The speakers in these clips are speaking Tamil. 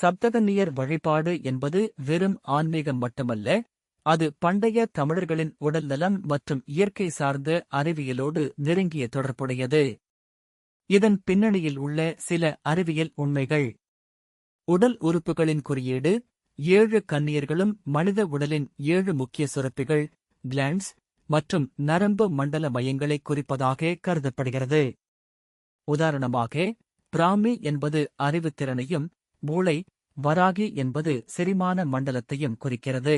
சப்தகன்னியர் வழிபாடு என்பது வெறும் ஆன்மீகம் மட்டுமல்ல அது பண்டைய தமிழர்களின் உடல்நலம் மற்றும் இயற்கை சார்ந்த அறிவியலோடு நெருங்கிய தொடர்புடையது. இதன் பின்னணியில் உள்ள சில அறிவியல் உண்மைகள். உடல் உறுப்புகளின் குறியீடு ஏழு கன்னியர்களும் மனித உடலின் ஏழு முக்கிய சுரப்பிகள் கிளாண்ட்ஸ் மற்றும் நரம்பு மண்டல மையங்களை குறிப்பதாக கருதப்படுகிறது. உதாரணமாக பிராமி என்பது அறிவுத்திறனையும் மூளை வராகி என்பது செரிமான மண்டலத்தையும் குறிக்கிறது.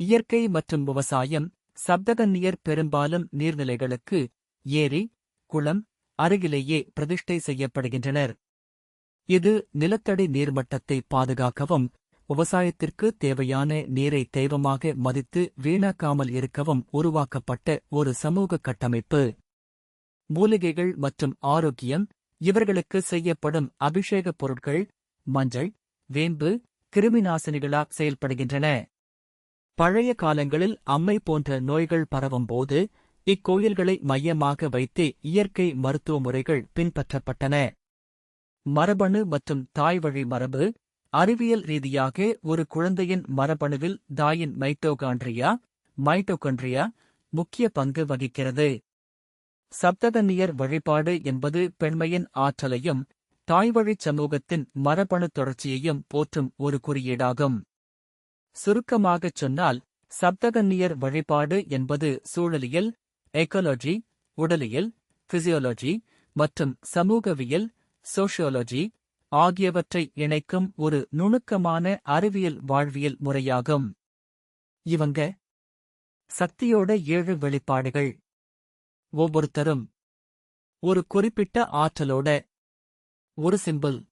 இயற்கை மற்றும் விவசாயம் சப்தகன்னியர் பெரும்பாலும் நீர்நிலைகளுக்கு ஏரி குளம் அருகிலேயே பிரதிஷ்டை செய்யப்படுகின்றனர். இது நிலத்தடி நீர்மட்டத்தை பாதுகாக்கவும் விவசாயத்திற்கு தேவையான நீரை தெய்வமாக மதித்து வீணாக்காமல் இருக்கவும் உருவாக்கப்பட்ட ஒரு சமூக கட்டமைப்பு. மூலிகைகள் மற்றும் ஆரோக்கியம் இவர்களுக்கு செய்யப்படும் அபிஷேகப் பொருட்கள் மஞ்சள் வேம்பு கிருமிநாசினிகளாக செயல்படுகின்றன. பழைய காலங்களில் அம்மை போன்ற நோய்கள் பரவும்போது இக்கோயில்களை மையமாக வைத்து இயற்கை மருத்துவ முறைகள் பின்பற்றப்பட்டன. மரபணு மற்றும் தாய்வழி மரபு அறிவியல் ரீதியாக ஒரு குழந்தையின் மரபணுவில் தாயின் மைட்டோகாண்ட்ரியா மைட்டோகாண்ட்ரியா முக்கிய பங்கு வகிக்கிறது. சப்தகன்னியர் வழிபாடு என்பது பெண்மையின் ஆற்றலையும் தாய்வழிச் சமூகத்தின் மரபணு தொடர்ச்சியையும் போற்றும் ஒரு குறியீடாகும். சுருக்கமாகச் சொன்னால் சப்தகன்னியர் வழிபாடு என்பது சூழலியல் எக்கோலஜி உடலியல் பிசியோலஜி மற்றும் சமூகவியல் சோஷியோலஜி ஆகியவற்றை இணைக்கும் ஒரு நுணுக்கமான அறிவியல் வாழ்வியல் முறையாகும். இவங்க சக்தியோட ஏழு வெளிப்பாடுகள். ஒவ்வொருத்தரும் ஒரு குறிப்பிட்ட ஆற்றலோட ஒரு சிம்பிள்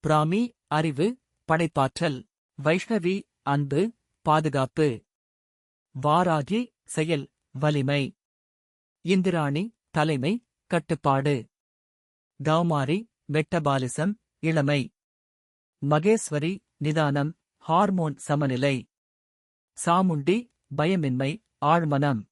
பிராமி அறிவு படைப்பாற்றல் வைஷ்ணவி அன்பு பாதுகாப்பு. வாராகி செயல் வலிமை. இந்திராணி தலைமை கட்டுப்பாடு. கௌமாரி மெட்டபாலிசம் இளமை. மகேஸ்வரி நிதானம் ஹார்மோன் சமநிலை. சாமுண்டி பயமின்மை ஆழ்மனம்.